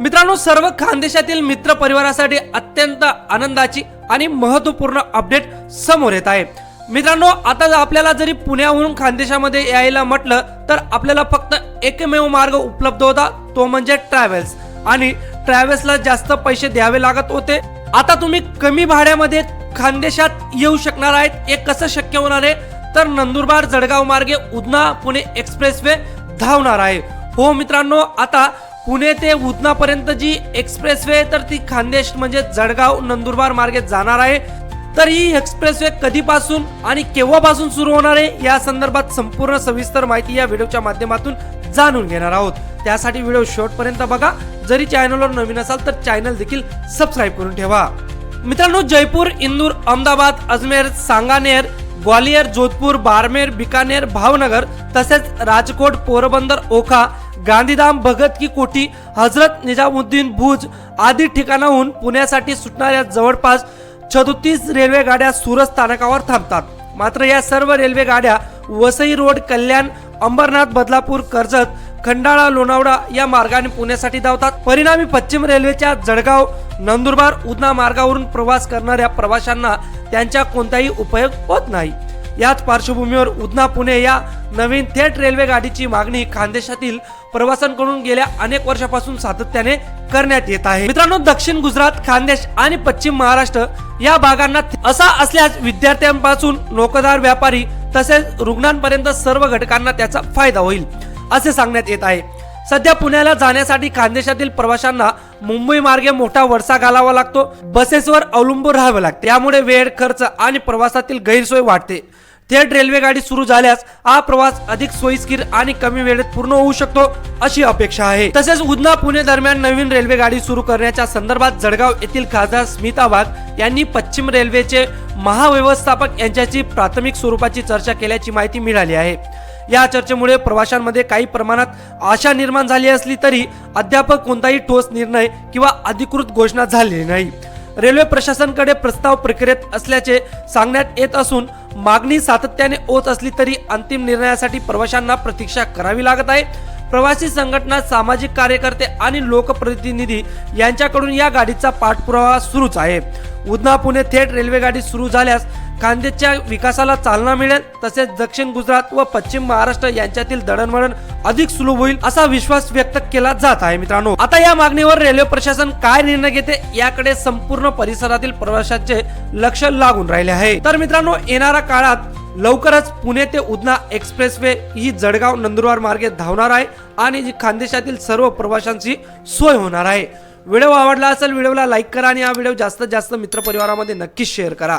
मित्रांनो सर्व खानदेशातील मित्र परिवारासाठी अत्यंत आनंदाची आणि महत्त्वपूर्ण अपडेट समोर येत आहे. मित्रांनो आता जर आपल्याला जरी पुण्याहून खानदेशामध्ये यायला म्हटलं तर आपल्याला फक्त एकमेव मार्ग उपलब्ध होता तो म्हणजे ट्रॅव्हल्स. आणि ट्रॅव्हल्सला जास्त पैसे द्यावे लागत होते. आता तुम्ही कमी भाड्यामध्ये खानदेशात येऊ शकणार आहेत. हे कसं शक्य होणार आहे? तर नंदुरबार जळगाव मार्गे उधना पुणे एक्सप्रेस वे धावणार आहे. हो मित्रांनो आता पुणे ते उधनापर्यंत जी एक्सप्रेस वे तर ती खानदेश म्हणजे जळगाव नंदुरबार मार्गे जाणार आहे. तर ही एक्सप्रेस वे कधीपासून आणि केव्हापासून सुरू होणार आहे या संदर्भात संपूर्ण सविस्तर माहिती या व्हिडिओच्या माध्यमातून जाणून घेणार आहोत. त्यासाठी व्हिडिओ शेवटपर्यंत बघा. जरी चॅनलवर नवीन असाल तर चॅनल देखील सबस्क्राईब करून ठेवा. मित्रांनो जयपूर इंदूर अहमदाबाद अजमेर सांगानेर ग्वालियर जोधपूर बारमेर बिकानेर भावनगर तसेच राजकोट पोरबंदर ओखा गांधीधाम भगत की कोठी हजरत निजामुद्दीन भुज आदी ठिकाणाहून पुण्यासाठी सुटणाऱ्या जवळपास छत्तीस रेल्वे गाड्या सुरत स्थानकावर थांबतात. मात्र या सर्व रेल्वे गाड्या वसई रोड कल्याण अंबरनाथ बदलापूर कर्जत खंडाळा लोणावळा या मार्गाने पुण्यासाठी धावतात. परिणामी पश्चिम रेल्वेच्या जळगाव नंदुरबार उदना मार्गावरून प्रवास करणाऱ्या प्रवाशांना त्यांचा कोणताही उपयोग होत नाही. याच पार्श्वभूमीवर उदना पुणे या नवीन थेट रेल्वे गाडीची मागणी खानदेशातील प्रवाशांकडून गेल्या अनेक वर्षापासून सातत्याने करण्यात येत आहे. मित्रांनो दक्षिण गुजरात खानदेश आणि पश्चिम महाराष्ट्र या भागांना असा असल्यास विद्यार्थ्यांपासून नोकरदार व्यापारी तसेच रुग्णांपर्यंत सर्व घटकांना त्याचा फायदा होईल असे सांगण्यात येत आहे. सध्या पुण्याला जाण्यासाठी खानदेशातील प्रवाशांना मुंबई मार्गे मोठा वरसा घालावा लागतो. बसेसवर अवलंबून राहावे लागते. त्यामुळे वेळ खर्च आणि प्रवासातील गैरसोय वाढते. थेट रेल्वे गाडी सुरू झाल्यास हा प्रवास अधिक सोयीस्कर आणि कमी वेळेत पूर्ण होऊ शकतो अशी अपेक्षा आहे. तसेच उदना पुणे दरम्यान नवीन रेल्वे गाडी सुरू करण्याच्या संदर्भात जळगाव येथील खासदार स्मिता वाघ यांनी पश्चिम रेल्वेचे महाव्यवस्थापक यांच्याशी प्राथमिक स्वरूपाची चर्चा केल्याची माहिती मिळाली आहे. या चर्चेमुळे प्रवाशांमध्ये काही प्रमाणात आशा निर्माण झाली असली तरी अद्याप कोणताही ठोस निर्णय किंवा अधिकृत घोषणा झालेली नाही. रेल्वे प्रशासनकडे प्रस्ताव प्रक्रियेत असल्याचे सांगण्यात येत असून मागणी सातत्याने होत असली तरी अंतिम निर्णयासाठी प्रवाशांना प्रतीक्षा करावी लागत आहे. प्रवासी संघटना सामाजिक कार्यकर्ते आणि लोकप्रतिनिधी यांच्याकडून या गाडीचा पाठपुरावा सुरूच आहे. उधना पुणे थेट रेल्वे गाडी सुरू झाल्यास कांद्याच्या विकासाला चालना मिळेल तसेच दक्षिण गुजरात व पश्चिम महाराष्ट्र यांच्यातील दळणवळण अधिक सुलभ होईल असा विश्वास व्यक्त केला जात आहे मित्रांनो. आता या मागणीवर रेल्वे प्रशासन काय निर्णय घेते याकडे संपूर्ण परिसरातील प्रवाशांचे लक्ष लागून राहिले आहे. तर मित्रांनो येणाऱ्या काळात लवकरच पुणे ते उदना एक्सप्रेस वे ही जळगाव नंदुरबार मार्गे धावणार आहे आणि जी खानदेशातील सर्व प्रवाशांची सोय होणार आहे. व्हिडिओ आवडला असेल व्हिडिओला लाईक करा आणि हा व्हिडिओ जास्तीत जास्त मित्रपरिवारामध्ये नक्कीच शेअर करा.